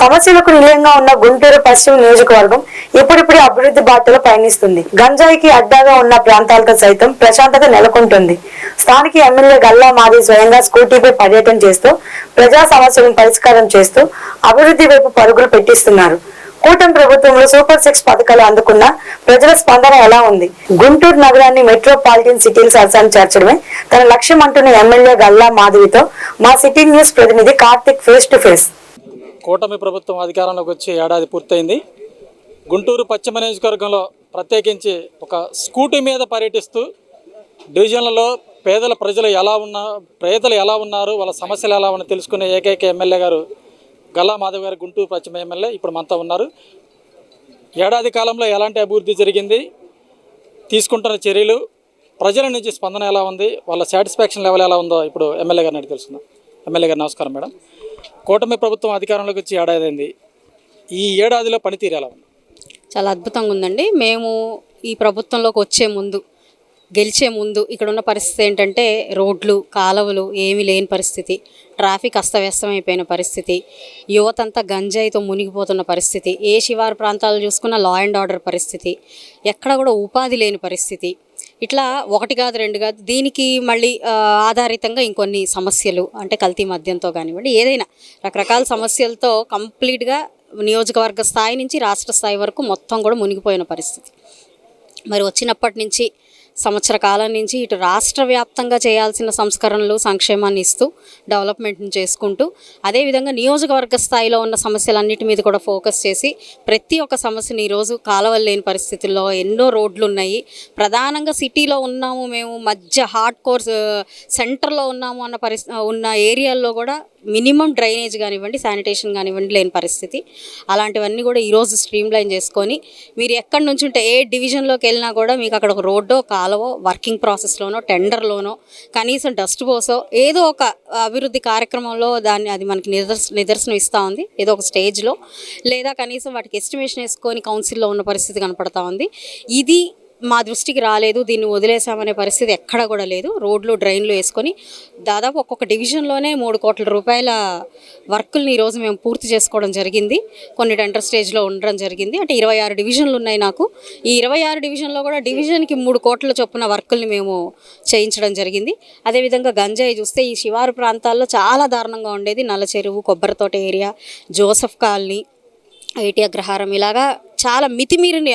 సమస్యలకు నిలయంగా ఉన్న గుంటూరు పశ్చిమ నియోజకవర్గం ఇప్పుడిప్పుడే అభివృద్ధి బాటలో పయనిస్తుంది. గంజాయికి అడ్డాగా ఉన్న ప్రాంతాలతో సైతం ప్రశాంతత నెలకొంటుంది. స్థానిక ఎమ్మెల్యే గల్లా మాది స్వయంగా స్కూటీపై పర్యటన చేస్తూ ప్రజా సమస్యలను పరిష్కారం చేస్తూ అభివృద్ధి వైపు పరుగులు పెట్టిస్తున్నారు. కూటమి ప్రభుత్వంలో సూపర్ సిక్స్ పథకాలు అందుకున్న ప్రజల స్పందన ఎలా ఉంది? గుంటూరు నగరాన్ని మెట్రోపాలిటన్ సిటీల సరసాన్ని చేర్చడమే తన లక్ష్యం అంటున్న ఎమ్మెల్యే గల్లా మాధవితో మా సిటీ న్యూస్ ప్రతినిధి కార్తిక్ ఫేస్ టు ఫేస్. కూటమి ప్రభుత్వం అధికారంలోకి వచ్చి ఏడాది పూర్తయింది. గుంటూరు పశ్చిమ నియోజకవర్గంలో ప్రత్యేకించి ఒక స్కూటీ మీద పర్యటిస్తూ డివిజన్లలో పేదల ప్రజలు ఎలా ఉన్నా పేదలు ఎలా ఉన్నారు వాళ్ళ సమస్యలు ఎలా ఉన్నాయో తెలుసుకునే ఏకైక ఎమ్మెల్యే గారు గల్లా మాధవ్ గారు గుంటూరు పశ్చిమ ఎమ్మెల్యే ఇప్పుడు మనతో ఉన్నారు. ఏడాది కాలంలో ఎలాంటి అభివృద్ధి జరిగింది తీసుకుంటున్న చర్యలు ప్రజల నుంచి స్పందన ఎలా ఉంది వాళ్ళ సాటిస్ఫాక్షన్ లెవెల్ ఎలా ఉందో ఇప్పుడు ఎమ్మెల్యే గారిని అడిగి తెలుసుకుందాం. ఎమ్మెల్యే గారు నమస్కారం మేడం. కూటమి ప్రభుత్వం అధికారంలోకి వచ్చి ఏడాది అయింది ఈ ఏడాదిలో పనితీరు ఎలా ఉంది? చాలా అద్భుతంగా ఉందండి. మేము ఈ ప్రభుత్వంలోకి వచ్చే ముందు గెలిచే ముందు ఇక్కడ ఉన్న పరిస్థితి ఏంటంటే రోడ్లు కాలువలు ఏమీ లేని పరిస్థితి. ట్రాఫిక్ అస్తవ్యస్తమైపోయిన పరిస్థితి. యువతంతా గంజాయితో మునిగిపోతున్న పరిస్థితి. ఏ శివారు ప్రాంతాలు చూసుకున్న లా అండ్ ఆర్డర్ పరిస్థితి. ఎక్కడ కూడా ఉపాధి లేని పరిస్థితి. ఇట్లా ఒకటి కాదు రెండు కాదు దీనికి మళ్ళీ ఆధారితంగా ఇంకొన్ని సమస్యలు అంటే కల్తీ మద్యంతో కానివ్వండి ఏదైనా రకరకాల సమస్యలతో కంప్లీట్గా నియోజకవర్గ స్థాయి నుంచి రాష్ట్ర స్థాయి వరకు మొత్తం కూడా మునిగిపోయిన పరిస్థితి. మరి వచ్చినప్పటి నుంచి సంవత్సర కాలం నుంచి ఇటు రాష్ట్ర వ్యాప్తంగా చేయాల్సిన సంస్కరణలు సంక్షేమాన్ని ఇస్తూ డెవలప్మెంట్ని చేసుకుంటూ అదేవిధంగా నియోజకవర్గ స్థాయిలో ఉన్న సమస్యలన్నిటి మీద కూడా ఫోకస్ చేసి ప్రతి ఒక్క సమస్యని ఈరోజు కాలవలు లేని పరిస్థితుల్లో ఎన్నో రోడ్లు ఉన్నాయి. ప్రధానంగా సిటీలో ఉన్నాము మేము మధ్య హార్డ్ కోర్స్ సెంటర్లో ఉన్నాము అన్న పరిస్థితి ఉన్న ఏరియాల్లో కూడా మినిమం డ్రైనేజ్ కానివ్వండి శానిటేషన్ కానివ్వండి లేని పరిస్థితి. అలాంటివన్నీ కూడా ఈరోజు స్ట్రీమ్ లైన్ చేసుకొని మీరు ఎక్కడి నుంచి ఉంటే ఏ డివిజన్లోకి వెళ్ళినా కూడా మీకు అక్కడ ఒక రోడ్డో కాలవో వర్కింగ్ ప్రాసెస్లోనో టెండర్లోనో కనీసం డస్ట్ పోసో ఏదో ఒక అభివృద్ధి కార్యక్రమంలో దాన్ని అది మనకి నిదర్శ నిదర్శనం ఇస్తూ ఉంది. ఏదో ఒక స్టేజ్లో. లేదా కనీసం వాటికి ఎస్టిమేషన్ వేసుకొని కౌన్సిల్లో ఉన్న పరిస్థితి కనపడతా ఉంది. ఇది మా దృష్టికి రాలేదు దీన్ని వదిలేసామనే పరిస్థితి ఎక్కడ కూడా లేదు. రోడ్లు డ్రైన్లు వేసుకొని దాదాపు ఒక్కొక్క డివిజన్లోనే మూడు కోట్ల రూపాయల వర్కుల్ని ఈరోజు మేము పూర్తి చేసుకోవడం జరిగింది. కొన్ని టెండర్ స్టేజ్లో ఉండడం జరిగింది. అంటే ఇరవై ఆరు డివిజన్లు ఉన్నాయి నాకు. ఈ ఇరవై ఆరు డివిజన్లో కూడా డివిజన్కి మూడు కోట్ల చొప్పున వర్కుల్ని మేము చేయించడం జరిగింది. అదేవిధంగా గంజాయి చూస్తే ఈ శివారు ప్రాంతాల్లో చాలా దారుణంగా ఉండేది. Nalla Cheruvu Kobbarithota area Joseph colony IT Agraharam ఇలాగా చాలా మితిమీరిన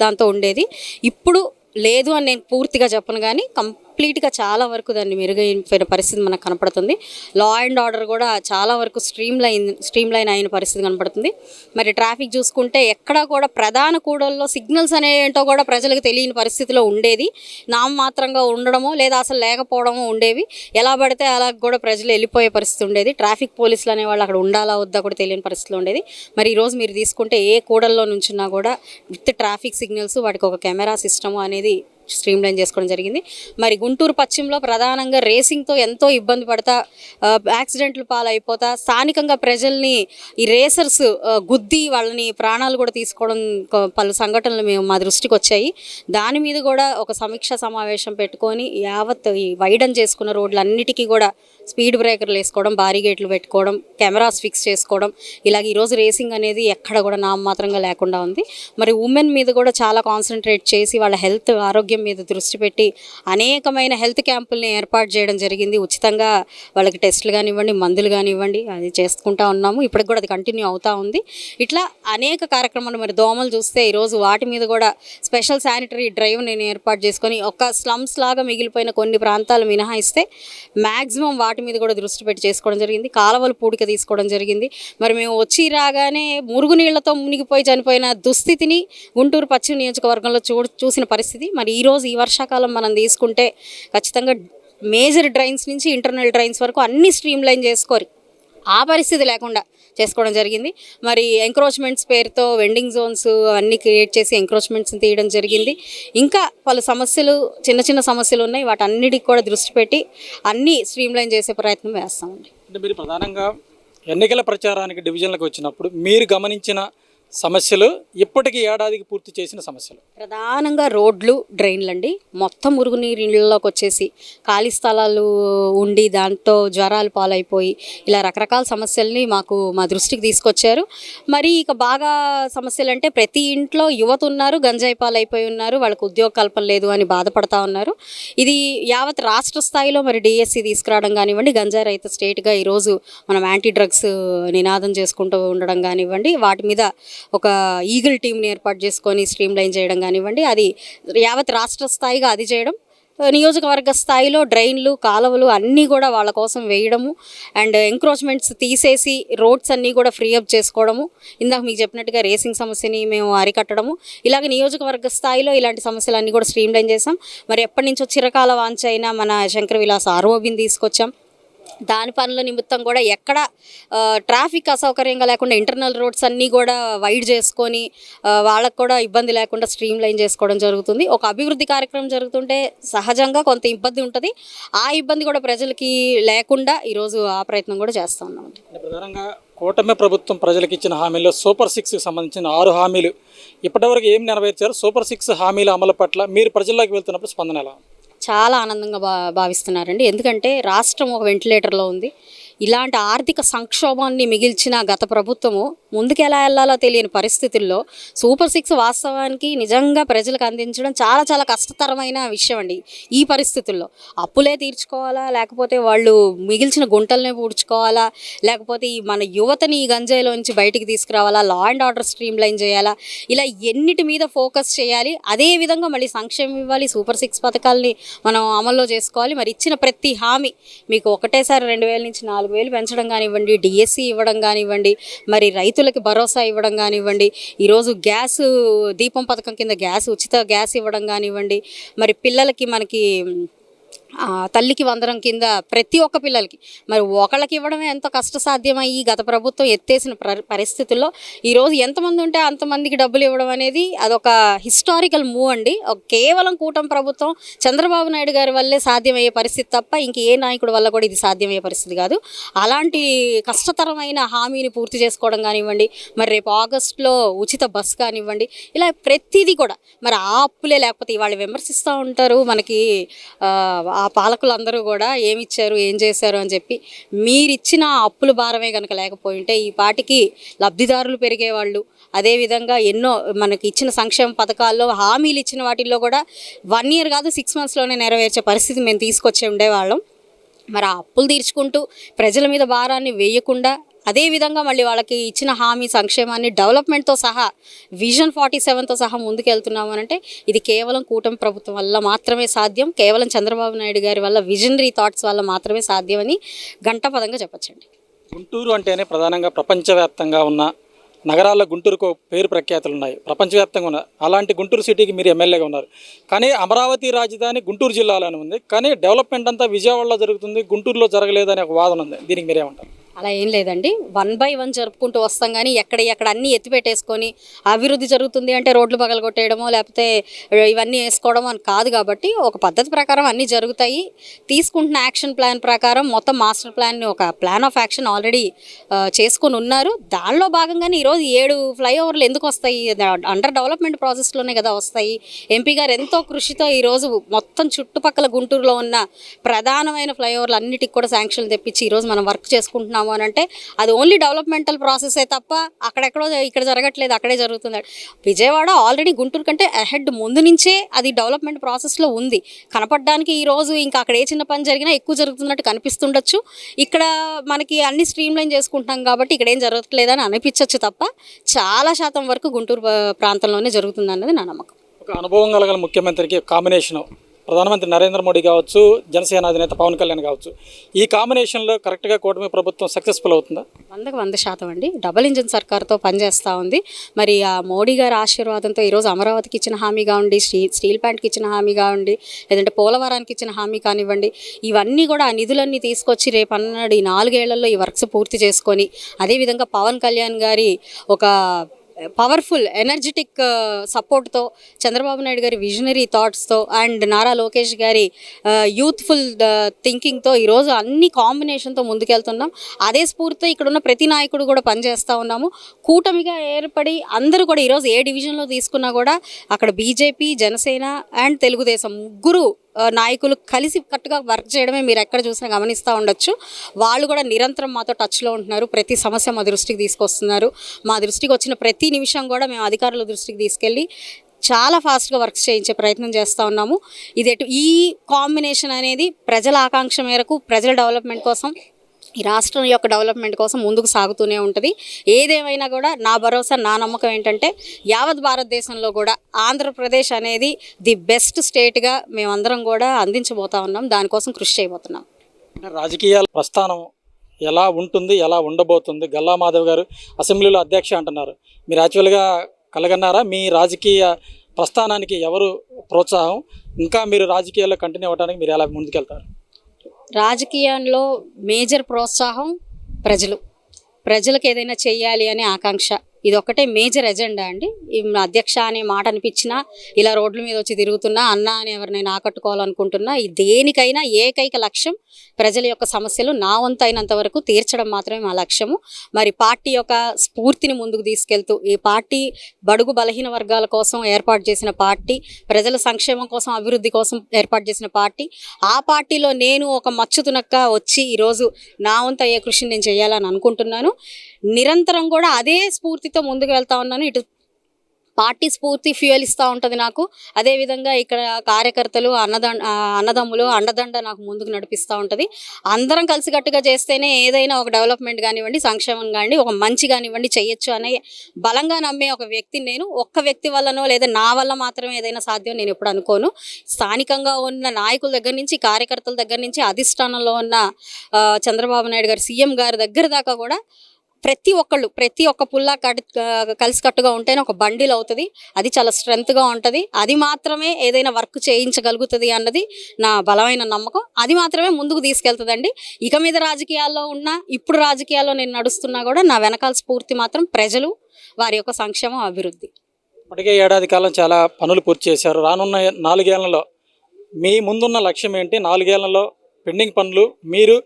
దాంతో ఉండేది. ఇప్పుడు లేదు అని నేను పూర్తిగా చెప్పను కానీ కం కంప్లీట్గా చాలా వరకు దాన్ని మెరుగైన పరిస్థితి మనకు కనపడుతుంది. లా అండ్ ఆర్డర్ కూడా చాలా వరకు స్ట్రీమ్ లైన్ స్ట్రీమ్ లైన్ అయిన పరిస్థితి కనపడుతుంది. మరి ట్రాఫిక్ చూసుకుంటే ఎక్కడా కూడా ప్రధాన కూడల్లో సిగ్నల్స్ అనేటో కూడా ప్రజలకు తెలియని పరిస్థితిలో ఉండేది. నామమాత్రంగా ఉండడమో లేదా అసలు లేకపోవడమో ఉండేవి. ఎలా పడితే అలా కూడా ప్రజలు వెళ్ళిపోయే పరిస్థితి ఉండేది. ట్రాఫిక్ పోలీసులు అనేవాళ్ళు అక్కడ ఉండాలా వద్దా కూడా తెలియని పరిస్థితిలో ఉండేది. మరి ఈరోజు మీరు తీసుకుంటే ఏ కూడల్లో నుంచున్నా కూడా విత్ ట్రాఫిక్ సిగ్నల్స్ వాటికి ఒక కెమెరా సిస్టమ్ అనేది స్ట్రీమ్ లైన్ చేసుకోవడం జరిగింది. మరి గుంటూరు పశ్చిమలో ప్రధానంగా రేసింగ్తో ఎంతో ఇబ్బంది పడతా యాక్సిడెంట్లు పాలైపోతా స్థానికంగా ప్రజల్ని ఈ రేసర్స్ గుద్ది వాళ్ళని ప్రాణాలు కూడా తీసుకోవడం పలు సంఘటనలు మేము మా దృష్టికి వచ్చాయి. దాని మీద కూడా ఒక సమీక్ష సమావేశం పెట్టుకొని యావత్ ఈ వైడన్ చేసుకున్న రోడ్లన్నిటికీ కూడా స్పీడ్ బ్రేకర్లు వేసుకోవడం బారిగేట్లు పెట్టుకోవడం కెమెరాస్ ఫిక్స్ చేసుకోవడం ఇలాగ ఈరోజు రేసింగ్ అనేది ఎక్కడ కూడా నామమాత్రంగా లేకుండా ఉంది. మరి ఉమెన్ మీద కూడా చాలా కాన్సన్ట్రేట్ చేసి వాళ్ళ హెల్త్ ఆరోగ్యం మీద దృష్టి పెట్టి అనేకమైన హెల్త్ క్యాంపుల్ని ఏర్పాటు చేయడం జరిగింది. ఉచితంగా వాళ్ళకి టెస్టులు కానివ్వండి మందులు కానివ్వండి అది చేసుకుంటా ఉన్నాము. ఇప్పటికి కూడా అది కంటిన్యూ అవుతూ ఉంది. ఇట్లా అనేక కార్యక్రమాలు మరి దోమలు చూస్తే ఈరోజు వాటి మీద కూడా స్పెషల్ శానిటరీ డ్రైవ్ నేను ఏర్పాటు చేసుకొని ఒక స్లమ్స్ లాగా మిగిలిపోయిన కొన్ని ప్రాంతాలు మినహాయిస్తే మ్యాక్సిమం వాటి మీద కూడా దృష్టి పెట్టి చేసుకోవడం జరిగింది. కాలవలు పూడిక తీసుకోవడం జరిగింది. మరి మేము వచ్చి రాగానే మురుగునీళ్ళతో మునిగిపోయి చనిపోయిన దుస్థితిని గుంటూరు పశ్చిమ నియోజకవర్గంలో చూ చూసిన పరిస్థితి. మరి ఈ ఈరోజు ఈ వర్షాకాలం మనం తీసుకుంటే ఖచ్చితంగా మేజర్ డ్రైన్స్ నుంచి ఇంటర్నల్ డ్రైన్స్ వరకు అన్ని స్ట్రీమ్ లైన్ చేసుకోరు ఆ పరిస్థితి లేకుండా చేసుకోవడం జరిగింది. మరి ఎంక్రోచ్మెంట్స్ పేరుతో వెండింగ్ జోన్స్ అన్నీ క్రియేట్ చేసి ఎంక్రోచ్మెంట్స్ తీయడం జరిగింది. ఇంకా పలు సమస్యలు చిన్న చిన్న సమస్యలు ఉన్నాయి. వాటన్నిటికి కూడా దృష్టి పెట్టి అన్నీ స్ట్రీమ్ లైన్ చేసే ప్రయత్నం వేస్తామండి అంటే మీరు ప్రధానంగా ఎన్నికల ప్రచారానికి డివిజన్లకు వచ్చినప్పుడు మీరు గమనించిన సమస్యలు ఇప్పటికీ ఏడాదికి పూర్తి చేసిన సమస్యలు. ప్రధానంగా రోడ్లు డ్రైన్లు అండి. మొత్తం మురుగునీరు ఇళ్ళలోకి వచ్చేసి ఖాళీ స్థలాలు ఉండి దాంతో జ్వరాలు పాలైపోయి ఇలా రకరకాల సమస్యల్ని మాకు మా దృష్టికి తీసుకొచ్చారు. మరి ఇక బాగా సమస్యలు అంటే ప్రతి ఇంట్లో యువత ఉన్నారు గంజాయి పాలైపోయి ఉన్నారు వాళ్ళకు ఉద్యోగ కల్పన లేదు అని బాధపడతా ఉన్నారు. ఇది యావత్ రాష్ట్ర స్థాయిలో మరి డిఎస్సి తీసుకురావడం కానివ్వండి గంజాయి రహిత స్టేట్గా ఈరోజు మనం యాంటీ డ్రగ్స్ నినాదం చేసుకుంటూ ఉండడం కానివ్వండి వాటి మీద ఒక ఈగిల్ టీంని ఏర్పాటు చేసుకొని స్ట్రీమ్ లైన్ చేయడం కానివ్వండి అది యావత్ రాష్ట్ర స్థాయిగా అది చేయడం నియోజకవర్గ స్థాయిలో డ్రైన్లు కాలువలు అన్నీ కూడా వాళ్ళ కోసం వేయడము అండ్ ఎంక్రోచ్మెంట్స్ తీసేసి రోడ్స్ అన్నీ కూడా ఫ్రీ అప్ చేసుకోవడము ఇందాక మీకు చెప్పినట్టుగా రేసింగ్ సమస్యని మేము అరికట్టడము ఇలాగ నియోజకవర్గ స్థాయిలో ఇలాంటి సమస్యలన్నీ కూడా స్ట్రీమ్ లైన్ చేసాం మరి ఎప్పటి నుంచో చిరకాల వాంచైనా మన శంకర విలాస్ ఆర్ఓబిని తీసుకొచ్చాం. దాని పనుల నిమిత్తం కూడా ఎక్కడ ట్రాఫిక్ అసౌకర్యంగా లేకుండా ఇంటర్నల్ రోడ్స్ అన్నీ కూడా వైడ్ చేసుకొని వాళ్ళకు కూడా ఇబ్బంది లేకుండా స్ట్రీమ్ లైన్ చేసుకోవడం జరుగుతుంది. ఒక అభివృద్ధి కార్యక్రమం జరుగుతుంటే సహజంగా కొంత ఇబ్బంది ఉంటుంది. ఆ ఇబ్బంది కూడా ప్రజలకి లేకుండా ఈరోజు ఆ ప్రయత్నం కూడా చేస్తూ ఉన్నాం ప్రధానంగా కూటమి ప్రభుత్వం ప్రజలకు ఇచ్చిన హామీల్లో సూపర్ సిక్స్కి సంబంధించిన ఆరు హామీలు ఇప్పటివరకు ఏం నెరవేర్చారు? సూపర్ సిక్స్ హామీల అమలు పట్ల మీరు ప్రజల్లోకి వెళ్తున్నప్పుడు స్పందన ఎలా ఉంది? చాలా ఆనందంగా భా భావిస్తున్నారండి. ఎందుకంటే రాష్ట్రం ఒక వెంటిలేటర్లో ఉంది. ఇలాంటి ఆర్థిక సంక్షోభాన్ని మిగిల్చిన గత ప్రభుత్వము ముందుకు ఎలా వెళ్ళాలో తెలియని పరిస్థితుల్లో సూపర్ సిక్స్ వాస్తవానికి నిజంగా ప్రజలకు అందించడం చాలా చాలా కష్టతరమైన విషయం అండి ఈ పరిస్థితుల్లో. అప్పులే తీర్చుకోవాలా? లేకపోతే వాళ్ళు మిగిల్చిన గుంటలనే పూడ్చుకోవాలా? లేకపోతే ఈ మన యువతని ఈ గంజాయిలోంచి బయటికి తీసుకురావాలా? Law and order streamline చేయాలా? ఇలా ఎన్నిటి మీద ఫోకస్ చేయాలి? అదే విధంగా మళ్ళీ సంక్షేమం ఇవ్వాలి. సూపర్ సిక్స్ పథకాల్ని మనం అమల్లో చేసుకోవాలి. మరి ఇచ్చిన ప్రతి హామీ మీకు ఒకటేసారి రెండు వేల నుంచి నాలుగు వేలు పెంచడం కానివ్వండి డిఎస్సి ఇవ్వడం కానివ్వండి మరి రైతులకు భరోసా ఇవ్వడం కానివ్వండి ఈరోజు గ్యాస్ దీపం పథకం కింద గ్యాస్ ఉచిత గ్యాస్ ఇవ్వడం కానివ్వండి మరి పిల్లలకి మనకి తల్లికి వందనం కింద ప్రతి ఒక్క పిల్లలకి. మరి ఒకళ్ళకి ఇవ్వడమే ఎంతో కష్టసాధ్యమయ్యి గత ప్రభుత్వం ఎత్తేసిన ప్ర- పరిస్థితుల్లో ఈరోజు ఎంతమంది ఉంటే అంతమందికి డబ్బులు ఇవ్వడం అనేది అదొక హిస్టారికల్ మూవ్ అండి. కేవలం కూటమి ప్రభుత్వం చంద్రబాబు నాయుడు గారి వల్లే సాధ్యమయ్యే పరిస్థితి తప్ప ఇంక ఏ నాయకుడి వల్ల కూడా ఇది సాధ్యమయ్యే పరిస్థితి కాదు. అలాంటి కష్టతరమైన హామీని పూర్తి చేసుకోవడం కానివ్వండి మరి రేపు ఆగస్టులో ఉచిత బస్ కానివ్వండి ఇలా ప్రతిదీ కూడా మరి ఆ అప్పులే లేకపోతే ఇవాళ విమర్శిస్తూ ఉంటారు. మనకి ఆ, పాలకులు పాలకులందరూ కూడా ఏమి ఇచ్చారు ఏం చేశారు అని చెప్పి మీరిచ్చిన అప్పుల భారమే కనుక లేకపోయి ఉంటే ఈ పాటికి లబ్ధిదారులు పెరిగేవాళ్ళు. అదేవిధంగా ఎన్నో మనకి ఇచ్చిన సంక్షేమ పథకాల్లో హామీలు ఇచ్చిన వాటిల్లో కూడా వన్ ఇయర్ కాదు సిక్స్ మంత్స్లోనే నెరవేర్చే పరిస్థితి మేము తీసుకొచ్చి ఉండేవాళ్ళం. మరి ఆ అప్పులు తీర్చుకుంటూ ప్రజల మీద భారాన్ని వేయకుండా అదేవిధంగా మళ్ళీ వాళ్ళకి ఇచ్చిన హామీ సంక్షేమాన్ని డెవలప్మెంట్తో సహా విజన్ ఫార్టీ సెవెన్తో సహా ముందుకెళ్తున్నాము అంటే ఇది కేవలం కూటమి ప్రభుత్వం వల్ల మాత్రమే సాధ్యం. కేవలం చంద్రబాబు నాయుడు గారి వల్ల విజనరీ థాట్స్ వల్ల మాత్రమే సాధ్యమని గంటపదంగా చెప్పచ్చండి. గుంటూరు అంటేనే ప్రధానంగా ప్రపంచవ్యాప్తంగా ఉన్న నగరాల్లో గుంటూరుకు పేరు ప్రఖ్యాతులు ఉన్నాయి. ప్రపంచవ్యాప్తంగా ఉన్న అలాంటి గుంటూరు సిటీకి మీరు ఎమ్మెల్యేగా ఉన్నారు. కానీ అమరావతి రాజధాని గుంటూరు జిల్లాలోనే ఉంది. కానీ డెవలప్మెంట్ అంతా విజయవాడలో జరుగుతుంది గుంటూరులో జరగలేదనే ఒక వాదన ఉంది. దీనికి మీరేమంటారు? అలా ఏం లేదండి. వన్ బై వన్ జరుపుకుంటూ వస్తాం కానీ ఎక్కడ ఎక్కడ అన్నీ ఎత్తిపెట్టేసుకొని అభివృద్ధి జరుగుతుంది అంటే రోడ్లు పగలగొట్టేయడమో లేకపోతే ఇవన్నీ వేసుకోవడం అని కాదు కాబట్టి ఒక పద్ధతి ప్రకారం అన్నీ జరుగుతాయి. తీసుకుంటున్న యాక్షన్ ప్లాన్ ప్రకారం మొత్తం మాస్టర్ ప్లాన్ని ఒక ప్లాన్ ఆఫ్ యాక్షన్ ఆల్రెడీ చేసుకొని ఉన్నారు. దానిలో భాగంగానే ఈరోజు ఏడు ఫ్లైఓవర్లు ఎందుకు వస్తాయి? అండర్ డెవలప్మెంట్ ప్రాసెస్లోనే కదా వస్తాయి. ఎంపీ గారు ఎంతో కృషితో ఈరోజు మొత్తం చుట్టుపక్కల గుంటూరులో ఉన్న ప్రధానమైన ఫ్లైఓవర్లు అన్నిటికి కూడా శాంక్షన్లు తెప్పించి ఈరోజు మనం వర్క్ చేసుకుంటున్నాం చేస్తున్నాము అని అంటే అది ఓన్లీ డెవలప్మెంటల్ ప్రాసెసే తప్ప అక్కడెక్కడో ఇక్కడ జరగట్లేదు అక్కడే జరుగుతుంది. విజయవాడ ఆల్రెడీ గుంటూరు కంటే అహెడ్ ముందు నుంచే అది డెవలప్మెంట్ ప్రాసెస్లో ఉంది. కనపడడానికి ఈ రోజు ఇంకా అక్కడ ఏ చిన్న పని జరిగినా ఎక్కువ జరుగుతున్నట్టు కనిపిస్తుండొచ్చు. ఇక్కడ మనకి అన్ని స్ట్రీమ్ లైన్ చేసుకుంటున్నాం కాబట్టి ఇక్కడ ఏం జరగట్లేదని అనిపించవచ్చు తప్ప చాలా శాతం వరకు గుంటూరు ప్రాంతంలోనే జరుగుతుంది అన్నది నా నమ్మకం. ఒక అనుభవం కలగల ముఖ్యమంత్రికి కాంబినేషన్ ప్రధానమంత్రి నరేంద్ర మోడీ కావచ్చు జనసేన అధినేత పవన్ కళ్యాణ్ కావచ్చు. ఈ కాంబినేషన్లో కరెక్ట్గా కూటమి ప్రభుత్వం సక్సెస్ఫుల్ అవుతుందా? వందకు వంద శాతం అండి. డబల్ ఇంజిన్ సర్కార్తో పనిచేస్తూ ఉంది. మరి ఆ మోడీ గారి ఆశీర్వాదంతో ఈరోజు అమరావతికి ఇచ్చిన హామీగా ఉండి స్టీ స్టీల్ ప్లాంట్కి ఇచ్చిన హామీ ఉండి లేదంటే పోలవరానికి ఇచ్చిన హామీ కానివ్వండి ఇవన్నీ కూడా ఆ నిధులన్నీ తీసుకొచ్చి రేపన్నాడు ఈ నాలుగేళ్ళలో ఈ వర్క్స్ పూర్తి చేసుకొని అదేవిధంగా పవన్ కళ్యాణ్ గారి ఒక పవర్ఫుల్ ఎనర్జెటిక్ సపోర్ట్తో చంద్రబాబు నాయుడు గారి విజనరీ థాట్స్తో అండ్ నారా లోకేష్ గారి uh, యూత్ఫుల్ థింకింగ్తో uh, ఈరోజు అన్ని కాంబినేషన్తో ముందుకెళ్తున్నాం. అదే స్ఫూర్తితో ఇక్కడ ఉన్న ప్రతి నాయకుడు కూడా పనిచేస్తూ ఉన్నాము. కూటమిగా ఏర్పడి అందరూ కూడా ఈరోజు ఏ డివిజన్లో తీసుకున్నా కూడా అక్కడ బీజేపీ జనసేన అండ్ తెలుగుదేశం ముగ్గురు నాయకులు కలిసి కట్టుగా వర్క్ చేయడమే మీరు ఎక్కడ చూసినా గమనిస్తూ ఉండొచ్చు. వాళ్ళు కూడా నిరంతరం మాతో టచ్లో ఉంటున్నారు. ప్రతి సమస్య మా దృష్టికి తీసుకొస్తున్నారు. మా దృష్టికి వచ్చిన ప్రతి నిమిషం కూడా మేము అధికారుల దృష్టికి తీసుకెళ్ళి చాలా ఫాస్ట్గా వర్క్ చేయించే ప్రయత్నం చేస్తూ ఉన్నాము. ఇది ఈ కాంబినేషన్ అనేది ప్రజల ఆకాంక్ష మేరకు ప్రజల డెవలప్మెంట్ కోసం ఈ రాష్ట్రం యొక్క డెవలప్మెంట్ కోసం ముందుకు సాగుతూనే ఉంటుంది. ఏదేమైనా కూడా నా భరోసా నా నమ్మకం ఏంటంటే యావత్ భారతదేశంలో కూడా ఆంధ్రప్రదేశ్ అనేది ది బెస్ట్ స్టేట్గా మేమందరం కూడా అందించబోతా ఉన్నాం. దానికోసం కృషి చేయబోతున్నాం. రాజకీయాల ప్రస్థానం ఎలా ఉంటుంది ఎలా ఉండబోతుంది? గల్లా మాధవ్ గారు అసెంబ్లీలో అధ్యక్ష అంటున్నారు. మీరు యాక్చువల్గా కలగన్నారా? మీ రాజకీయ ప్రస్థానానికి ఎవరు ప్రోత్సాహం? ఇంకా మీరు రాజకీయాల్లో కంటిన్యూ అవ్వడానికి మీరు ఎలా ముందుకెళ్తారు? రాజకీయంలో మేజర్ ప్రోత్సాహం ప్రజలు. ప్రజలకు ఏదైనా చేయాలి అనే ఆకాంక్ష. ఇది ఒకటే మేజర్ ఎజెండా అండి. ఈ అధ్యక్ష అనే మాట అనిపించినా ఇలా రోడ్ల మీద వచ్చి తిరుగుతున్నా అన్న అని ఎవరినైనా ఆకట్టుకోవాలనుకుంటున్నా ఈ దేనికైనా ఏకైక లక్ష్యం ప్రజల యొక్క సమస్యలు నా వంతు అయినంత వరకు తీర్చడం మాత్రమే మా లక్ష్యము. మరి పార్టీ యొక్క స్ఫూర్తిని ముందుకు తీసుకెళ్తూ ఈ పార్టీ బడుగు బలహీన వర్గాల కోసం ఏర్పాటు చేసిన పార్టీ ప్రజల సంక్షేమం కోసం అభివృద్ధి కోసం ఏర్పాటు చేసిన పార్టీ ఆ పార్టీలో నేను ఒక మచ్చుతునక్క వచ్చి ఈరోజు నా వంతు అయ్యే కృషిని నేను చేయాలని అనుకుంటున్నాను. నిరంతరం కూడా అదే స్ఫూర్తితో ముందుకు వెళ్తా ఉన్నాను. ఇటు పార్టీ స్ఫూర్తి ఫ్యూయల్ ఇస్తూ ఉంటుంది నాకు. అదేవిధంగా ఇక్కడ కార్యకర్తలు అన్నదండ అన్నదమ్ములు అండదండ నాకు ముందుకు నడిపిస్తూ ఉంటుంది. అందరం కలిసికట్టుగా చేస్తేనే ఏదైనా ఒక డెవలప్మెంట్ కానివ్వండి సంక్షేమం కానివ్వండి ఒక మంచి కానివ్వండి చేయొచ్చు అనే బలంగా నమ్మే ఒక వ్యక్తిని నేను. ఒక్క వ్యక్తి వల్లనో లేదా నా వల్ల మాత్రమే ఏదైనా సాధ్యం నేను ఎప్పుడు అనుకోను. స్థానికంగా ఉన్న నాయకుల దగ్గర నుంచి కార్యకర్తల దగ్గర నుంచి అధిష్టానంలో ఉన్న చంద్రబాబు నాయుడు గారు సీఎం గారి దగ్గర దాకా కూడా ప్రతి ఒక్కళ్ళు ప్రతి ఒక్క పుల్ల కడి కలిసికట్టుగా ఉంటేనే ఒక బండిల్ అవుతుంది. అది చాలా స్ట్రెంగ్త్గా ఉంటుంది. అది మాత్రమే ఏదైనా వర్క్ చేయించగలుగుతుంది అన్నది నా బలమైన నమ్మకం. అది మాత్రమే ముందుకు తీసుకెళ్తుందండి. ఇక మీద రాజకీయాల్లో ఉన్నా ఇప్పుడు రాజకీయాల్లో నేను నడుస్తున్నా కూడా నా వెనకాల స్ఫూర్తి మాత్రం ప్రజలు వారి యొక్క సంక్షేమం అభివృద్ధి. ఇప్పటికే ఏడాది కాలం చాలా పనులు పూర్తి చేశారు. రానున్న నాలుగేళ్ళలో మీ ముందున్న లక్ష్యం ఏంటి? నాలుగేళ్ళలో పెండింగ్ పనులు మీరు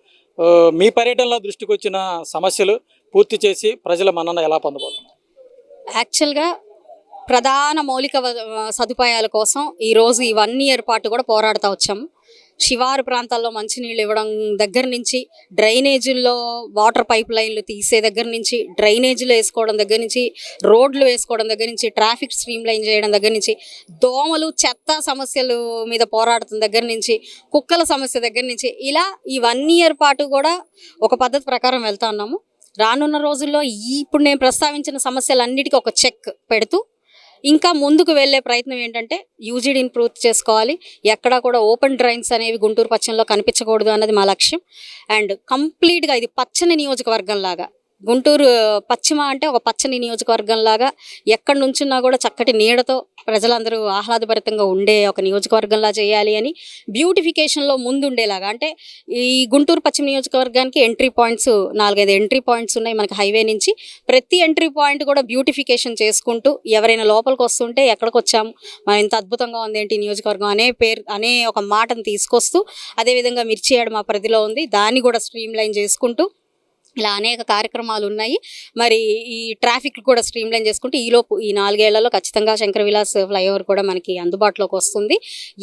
మీ పర్యటనలో దృష్టికి వచ్చిన సమస్యలు పూర్తి చేసి ప్రజల మన్నన ఎలా పొందబోతున్నారు? యాక్చువల్గా ప్రధాన మౌలిక సదుపాయాల కోసం ఈరోజు ఈ వన్ ఇయర్ పాటు కూడా పోరాడుతూ వచ్చాము శివారు ప్రాంతాల్లో మంచినీళ్ళు ఇవ్వడం దగ్గర నుంచి డ్రైనేజీల్లో వాటర్ పైప్ లైన్లు తీసే దగ్గర నుంచి డ్రైనేజీలు వేసుకోవడం దగ్గర నుంచి రోడ్లు వేసుకోవడం దగ్గర నుంచి ట్రాఫిక్ స్ట్రీమ్ లైన్ చేయడం దగ్గర నుంచి దోమలు చెత్త సమస్యలు మీద పోరాడుతున్న దగ్గర నుంచి కుక్కల సమస్య దగ్గర నుంచి ఇలా ఈ వన్ ఇయర్ పాటు కూడా ఒక పద్ధతి ప్రకారం వెళ్తా ఉన్నాము. రానున్న రోజుల్లో ఇప్పుడు నేను ప్రస్తావించిన సమస్యలన్నిటికీ ఒక చెక్ పెడుతూ ఇంకా ముందుకు వెళ్ళే ప్రయత్నం ఏంటంటే యూజీడీని ఇంప్రూవ్ చేసుకోవాలి. ఎక్కడా కూడా ఓపెన్ డ్రైన్స్ అనేవి గుంటూరు పశ్చిమలో కనిపించకూడదు అన్నది మా లక్ష్యం. అండ్ కంప్లీట్గా ఇది పచ్చని నియోజకవర్గం లాగా గుంటూరు పశ్చిమ అంటే ఒక పచ్చని నియోజకవర్గంలాగా ఎక్కడి నుంచున్నా కూడా చక్కటి నీడతో ప్రజలందరూ ఆహ్లాదభరితంగా ఉండే ఒక నియోజకవర్గంలా చేయాలి అని బ్యూటిఫికేషన్లో ముందుండేలాగా. అంటే ఈ గుంటూరు పశ్చిమ నియోజకవర్గానికి ఎంట్రీ పాయింట్స్ నాలుగైదు ఎంట్రీ పాయింట్స్ ఉన్నాయి మనకి హైవే నుంచి. ప్రతి ఎంట్రీ పాయింట్ కూడా బ్యూటిఫికేషన్ చేసుకుంటూ ఎవరైనా లోపలికి వస్తుంటే ఎక్కడికి వచ్చాము మనం ఇంత అద్భుతంగా ఉంది ఏంటి నియోజకవర్గం అనే పేరు అనే ఒక మాటను తీసుకొస్తూ అదేవిధంగా మిర్చి ఏడు మా పరిధిలో ఉంది దాన్ని కూడా స్ట్రీమ్ లైన్ చేసుకుంటూ ఇలా అనేక కార్యక్రమాలు ఉన్నాయి మరి ఈ ట్రాఫిక్ కూడా స్ట్రీమ్ లైన్ చేసుకుంటే ఈలోపు ఈ నాలుగేళ్ళలో ఖచ్చితంగా శంకర విలాస్ ఫ్లైఓవర్ కూడా మనకి అందుబాటులోకి వస్తుంది.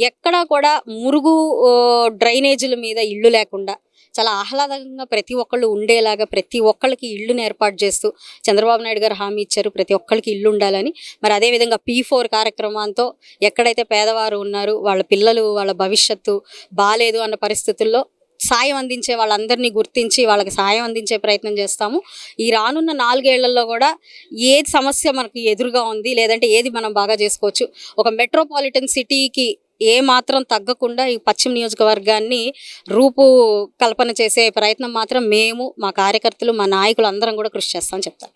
ఎక్కడా కూడా మురుగు డ్రైనేజీల మీద ఇళ్ళు లేకుండా చాలా ఆహ్లాదంగా ప్రతి ఒక్కళ్ళు ఉండేలాగా ప్రతి ఒక్కళ్ళకి ఇళ్ళును ఏర్పాటు చేస్తూ చంద్రబాబు నాయుడు గారు హామీ ఇచ్చారు ప్రతి ఒక్కళ్ళకి ఇల్లు ఉండాలని. మరి అదేవిధంగా పీ ఫోర్ కార్యక్రమంతో ఎక్కడైతే పేదవారు ఉన్నారు వాళ్ళ పిల్లలు వాళ్ళ భవిష్యత్తు బాగాలేదు అన్న పరిస్థితుల్లో సాయం అందించే వాళ్ళందరినీ గుర్తించి వాళ్ళకి సాయం అందించే ప్రయత్నం చేస్తాము. ఈ రానున్న నాలుగేళ్ళలో కూడా ఏది సమస్య మనకి ఎదురుగా ఉంది లేదంటే ఏది మనం బాగా చేసుకోవచ్చు ఒక మెట్రోపాలిటన్ సిటీకి ఏ మాత్రం తగ్గకుండా ఈ పశ్చిమ నియోజకవర్గాన్ని రూపు కల్పన చేసే ప్రయత్నం మాత్రం మేము మా కార్యకర్తలు మా నాయకులు అందరం కూడా కృషి చేస్తామని చెప్తాను